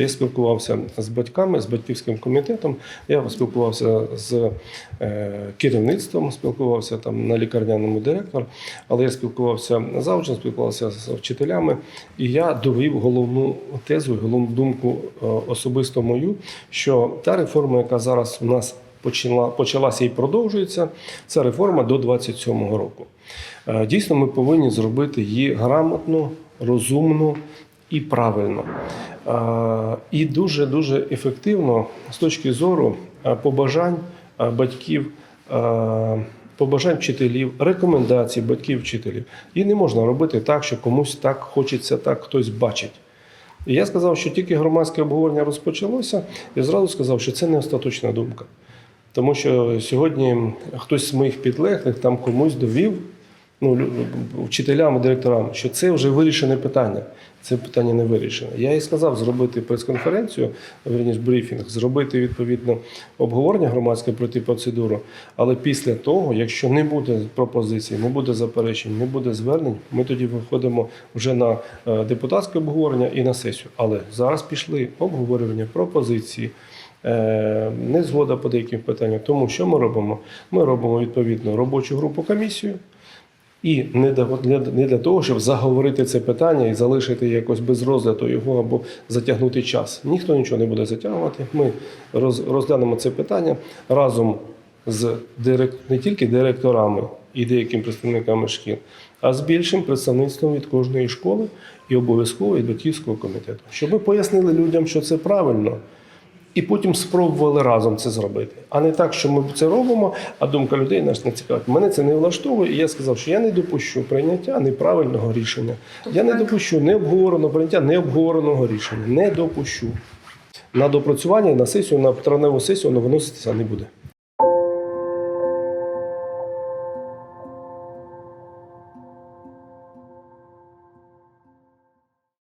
Я спілкувався з батьками, з батьківським комітетом. Я спілкувався з е, керівництвом, спілкувався там на лікарняному директору, але я спілкувався завжди, спілкувався з вчителями, і я довів головну тезу, головну думку е, особисто мою, що та реформа, яка зараз у нас почала, почалася і продовжується, це реформа до 27-го року. Е, Дійсно, ми повинні зробити її грамотно, розумно і правильно. І дуже дуже ефективно з точки зору побажань батьків. Побажань вчителів, рекомендацій батьків вчителів. І не можна робити так, що комусь так хочеться, так хтось бачить. І я сказав, що тільки громадське обговорення розпочалося, і зразу сказав, що це не остаточна думка. Тому що сьогодні хтось з моїх підлеглих там комусь довів, ну, вчителям директорам, що це вже вирішене питання. Це питання не вирішене. Я і сказав зробити прес-конференцію, верніше брифінг, зробити відповідно обговорення громадське проти процедуру. Але після того, якщо не буде пропозицій, не буде заперечень, не буде звернень, ми тоді виходимо вже на е, депутатське обговорення і на сесію. Але зараз пішли обговорювання, пропозиції. Е, Незгода по деяким питанням. Тому що ми робимо? Ми робимо відповідно робочу групу комісію. І не для, не для того, щоб заговорити це питання і залишити якось без розгляду його або затягнути час. Ніхто нічого не буде затягувати. Ми роз, розглянемо це питання разом з не тільки директорами і деякими представниками шкіл, а з більшим представництвом від кожної школи і обов'язково від батьківського комітету, щоб ми пояснили людям, що це правильно. І потім спробували разом це зробити. А не так, що ми це робимо, а думка людей нас не цікавить. Мене це не влаштовує, і я сказав, що я не допущу прийняття неправильного рішення. Я не допущу необговореного прийняття необговореного рішення. Не допущу. На допрацювання на сесію, на травневу сесію воно виноситися не буде.